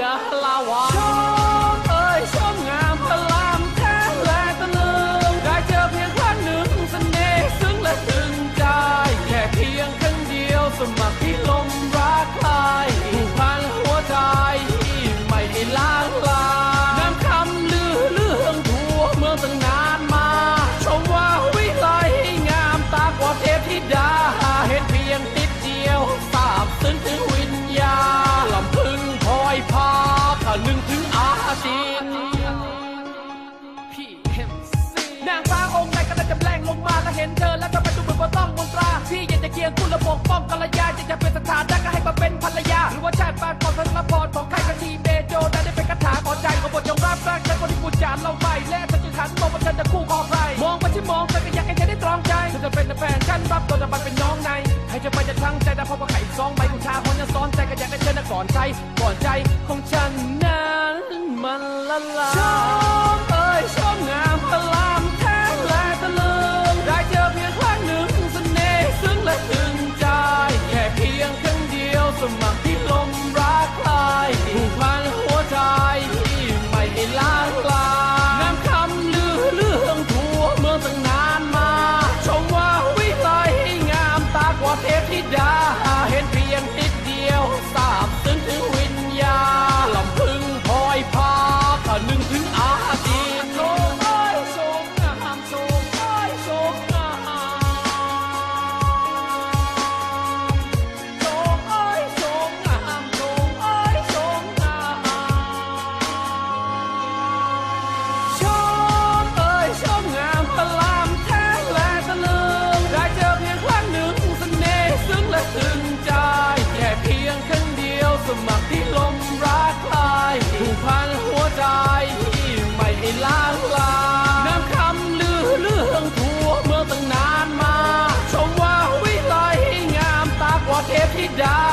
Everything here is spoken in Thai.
ดัง นางฟ้าองค์ไหนก็ได้จำแรงลงมาถ้าเห็นเธอแล้วก็ไปดูเหมือนว่าต้องมนตราพี่อยากจะเคียงคู่และปกป้องกัลยาอยากจะเป็นสถานะก็ให้มาเป็นภรรยา หรือว่าชาติบ้านของธนพรของใครก็ทีเมโจได้ได้เป็นคาถาขอใจของบทจงรับรักฉันคนที่พูดจานเราไปและฉันจะหันมองว่าฉันจะคู่ครองใครมองไปที่มองไปก็อยากให้เธอได้ตรองใจเธอจะเป็นแฟนฉันรับตัวจะมาเป็นน้องในใครจะไปจะทั้งใจแต่พอมาไข่สองใบอุชาคนจะซ้อนใจก็อยากให้เธอน่ะก่อนใจก่อนใจของฉันนั้นมันละลาย que dá.